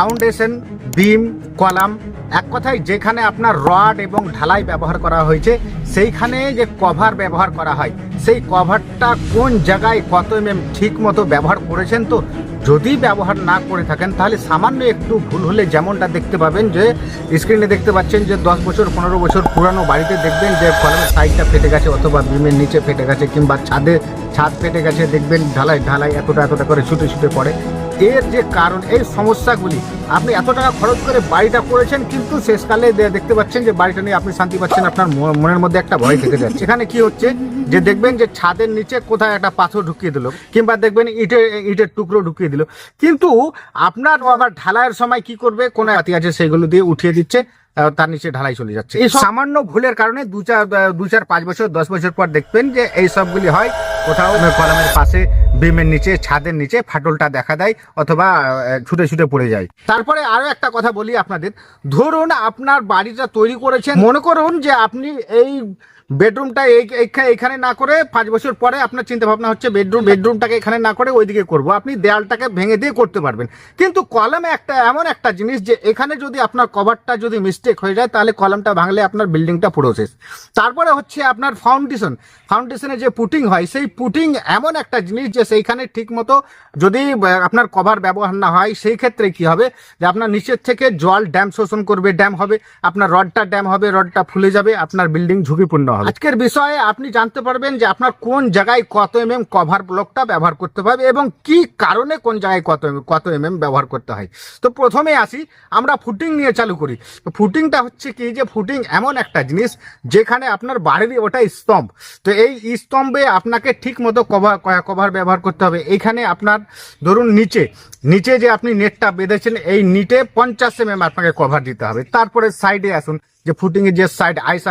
Foundation বিম column, এক কথায় যেখানে আপনার রড এবং ঢালাই ব্যবহার করা হয়েছে, সেইখানে যে কভার ব্যবহার করা হয়, সেই কভারটা কোন জায়গায় কত এম এম ঠিক মতো ব্যবহার করেছেন তো? যদি ব্যবহার না করে থাকেন, তাহলে সামান্য একটু ভুল হলে যেমনটা দেখতে পাবেন যে স্ক্রিনে দেখতে পাচ্ছেন যে, দশ বছর, পনেরো বছর পুরানো বাড়িতে দেখবেন যে, কলমের সাইডটা ফেটে গেছে অথবা বিমের নিচে ফেটে গেছে কিংবা ছাদে, ছাদ ফেটে গেছে, দেখবেন ঢালাই ঢালাই এতটা এতটা করে ছুটে ছুটে পড়ে। এর যে কারণ, এই সমস্যাগুলি, আপনি এত টাকা খরচ করে বাড়িটা করেছেন, কিন্তু শেষকালে দেখতে পাচ্ছেন যে বাড়িটা নিয়ে আপনি শান্তি পাচ্ছেন, আপনার মনের মধ্যে একটা ভয় থেকে যাচ্ছে। এখানে কি হচ্ছে যে দেখবেন যে ছাদের নিচে কোথায় একটা পাথর ঢুকিয়ে দিল, কিংবা দেখবেন ইটের ইটের টুকরো ঢুকিয়ে দিল। কিন্তু আপনার আবার ঢালাইয়ের সময় কি করবে? কোন হাতি আছে সেগুলো দিয়ে উঠিয়ে দিচ্ছে তার নিচে ঢালাই চলে যাচ্ছে। এই সামান্য ভুলের কারণে দু চার দু চার, পাঁচ বছর, দশ বছর পর দেখবেন যে এই সবগুলি হয়। কোথাও কলমের পাশে বিমের নিচে ছাদের নিচে ফাটলটা দেখা দেয় অথবা ছুটে ছুটে পড়ে যায়। তারপরে আরও একটা কথা বলি আপনাদের। ধরুন আপনার বাড়িটা তৈরি করেছেন। মনে করুন যে আপনি এই বেডরুমটা এখানে না করে পাঁচ বছর পরে আপনার চিন্তা ভাবনা হচ্ছে বেডরুম, বেডরুমটাকে এখানে না করে ওইদিকে করব। আপনি দেয়ালটাকে ভেঙে দিয়ে করতে পারবেন। কিন্তু কলমে একটা, এমন একটা জিনিস যে এখানে যদি আপনার কভারটা যদি মিস্টেক হয়ে যায়, তাহলে কলমটা ভাঙলে আপনার বিল্ডিংটা পুরো শেষ। তারপরে হচ্ছে আপনার ফাউন্ডেশন ফাউন্ডেশনে যে পুটিং হয়, সেই পুটিং এমন একটা জিনিস যে সেইখানে ঠিক মতো যদি আপনার কভার ব্যবহার না হয়, সেই ক্ষেত্রে কি হবে? যে আপনার নিচের থেকে জল ড্যাম শোষণ করবে ড্যাম হবে। আপনার রডটা ড্যাম হবে, রডটা ফুলে যাবে, আপনার বিল্ডিং ঝুঁকিপূর্ণ হবে। আজকের বিষয়ে আপনি জানতে পারবেন যে আপনার কোন জায়গায় কত এম এম কভার ব্লকটা ব্যবহার করতে হবে এবং কি কারণে কোন জায়গায় কত কত এম এম ব্যবহার করতে হয়। তো প্রথমে আসি, আমরা ফুটিং নিয়ে চালু করি। তো ফুটিংটা হচ্ছে কি যে ফুটিং এমন একটা জিনিস যেখানে আপনার বাড়ির ওটা স্তম্ভ। তো এই স্তম্ভে আপনাকে ঠিক মতো কভার কভার ব্যবহার করতে হবে। এখানে আপনার ধরুন নিচে নিচে যে আপনি নেটটা বেঁধেছেন, এই নিটে পঞ্চাশ এম এম আপনাকে কভার দিতে হবে। তারপরে সাইডে আসুন যে ফুটিং এর যে সাইড আইস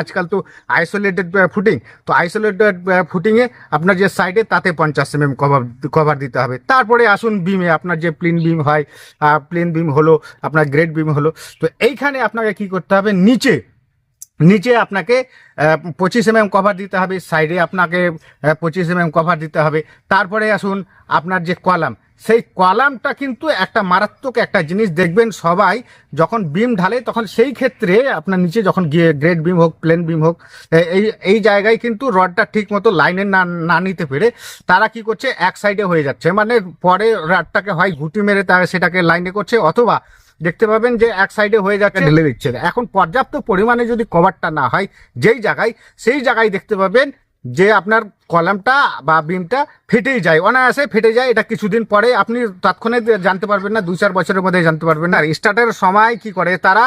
আজকাল তো আইসোলেটেড ফুটিং তো আইসোলেটেড ফুটিংয়ে আপনার যে সাইডে তাতে পঞ্চাশ এম এম কভার কভার দিতে হবে। তারপরে আসুন বিমে আপনার যে প্লেন বিম হয় প্লেন বিম হলো, আপনার গ্রেড বিম হলো, তো এইখানে আপনাকে কি করতে হবে? নিচে নিচে আপনাকে পঁচিশ এম কভার দিতে হবে সাইডে আপনাকে পঁচিশ এম কভার দিতে হবে। তারপরে আসুন আপনার যে কলাম, সেই কলামটা কিন্তু একটা মারাত্মক একটা জিনিস। দেখবেন সবাই যখন বিম ঢালে, তখন সেই ক্ষেত্রে আপনার নিচে যখন গিয়ে গ্রেড বিম হোক প্লেন বিম হোক এই এই জায়গায় কিন্তু রডটা ঠিক মতো লাইনে না না নিতে পেরে তারা কি করছে, এক সাইডে হয়ে যাচ্ছে। মানে পরে রডটাকে হয় ঘুটি মেরে তারা সেটাকে লাইনে করছে, অথবা দেখতে পাবেন যে এক সাইডে হয়ে যাচ্ছে। ঢেলে দিচ্ছে। এখন পর্যাপ্ত পরিমাণে যদি কভারটা না হয়, যেই জায়গায়, সেই জায়গায় দেখতে পাবেন যে আপনার কলামটা বা বিমটা ফেটেই যায়, অনায়াসে ফেটে যায়। এটা কিছুদিন পরে আপনি তৎক্ষণে জানতে পারবেন না দু চার বছরের মধ্যে জানতে পারবেন না। আর স্টার্টের সময় কি করে? তারা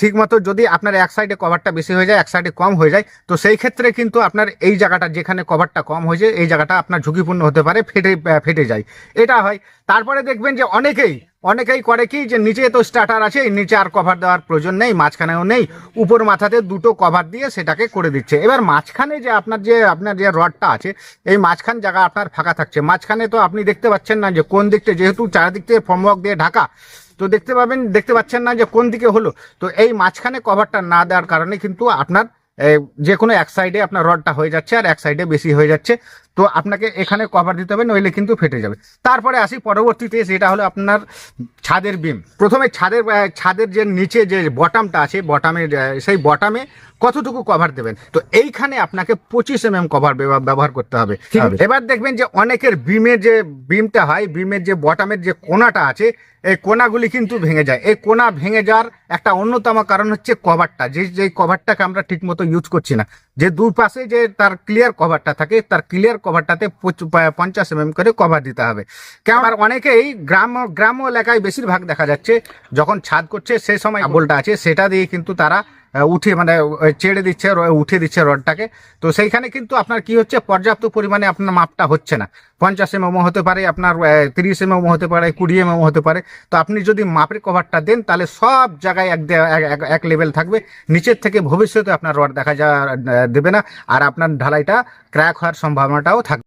ঠিক মতো যদি আপনার এক সাইডে কভারটা বেশি হয়ে যায়, এক সাইডে কম হয়ে যায়, তো সেই ক্ষেত্রে কিন্তু আপনার এই জায়গাটা যেখানে কভারটা কম হয়েছে এই জায়গাটা আপনার ঝুঁকিপূর্ণ হতে পারে, ফেটে ফেটে যায়। এটা হয়। তারপরে দেখবেন যে অনেকেই অনেকেই করে কি যে নিচে তো স্টার্টার আছে নিচে আর কভার দেওয়ার প্রয়োজন নেই, মাঝখানেও নেই, উপর মাথাতে দুটো কভার দিয়ে সেটাকে করে দিচ্ছে। এবার মাঝখানে যে আপনার যে আপনার যে রডটা আছে, এই মাঝখান জায়গা আপনার ফাঁকা থাকছে। মাঝখানে তো আপনি দেখতে পাচ্ছেন না যে কোন দিকটা, যেহেতু চারিদিক থেকে ফর্মওয়ার্ক দিয়ে ঢাকা তো দেখতে পাবেন, দেখতে পাচ্ছেন না যে কোন দিকে হলো। তো এই মাঝখানে কভারটা না দেওয়ার কারণে কিন্তু আপনার যে কোনো এক সাইডে আপনার রডটা হয়ে যাচ্ছে আর এক সাইডে বেশি হয়ে যাচ্ছে। তো আপনাকে এখানে কভার দিতে হবে নইলে কিন্তু ফেটে যাবে। তারপরে আসি পরবর্তীতে সেটা হলো আপনার ছাদের বিম। প্রথমে ছাদের ছাদের যে নিচে যে বটামটা আছে বটামের আহ, সেই বটামে কতটুকু কভার দেবেন? তো এইখানে আপনাকে পঁচিশ এম এম কভার ব্যবহার করতে হবে। এবার দেখবেন যে অনেকের বিমের যে বিমটা হয় বিমের যে বটামের যে কোনাটা আছে এই কোনাগুলি কিন্তু ভেঙে যায়। এই কোনা ভেঙে যাওয়ার একটা অন্যতম কারণ হচ্ছে কভারটা যে যে কভারটাকে আমরা ঠিকমতো ইউজ করছি না। যে দুপাশে যে তার ক্লিয়ার কভারটা থাকে তার ক্লিয়ার কভারটাতে পঞ্চাশ এম করে কভার দিতে হবে। কেন আর অনেকেই গ্রাম, গ্রাম্য এলাকায় বেশিরভাগ দেখা যাচ্ছে, যখন ছাদ করছে সেই সময় বলটা আছে, সেটা দিয়ে কিন্তু তারা উঠে মানে চেড়ে দিচ্ছে উঠে দিচ্ছে রডটাকে। তো সেইখানে কিন্তু আপনার কি হচ্ছে, পর্যাপ্ত পরিমাণে আপনার মাপটা হচ্ছে না। পঞ্চাশ এমএম হতে পারে, আপনার তিরিশ এমএম হতে পারে, কুড়ি এমএম হতে পারে। তো আপনি যদি মাপের কভারটা দেন, তাহলে সব জায়গায় এক- এক লেভেল থাকবে। নিচের থেকে ভবিষ্যতে আপনার রড দেখা যা দেবে না। আর আপনার ঢালাইটা ক্র্যাক হওয়ার সম্ভাবনাটাও থাকবে।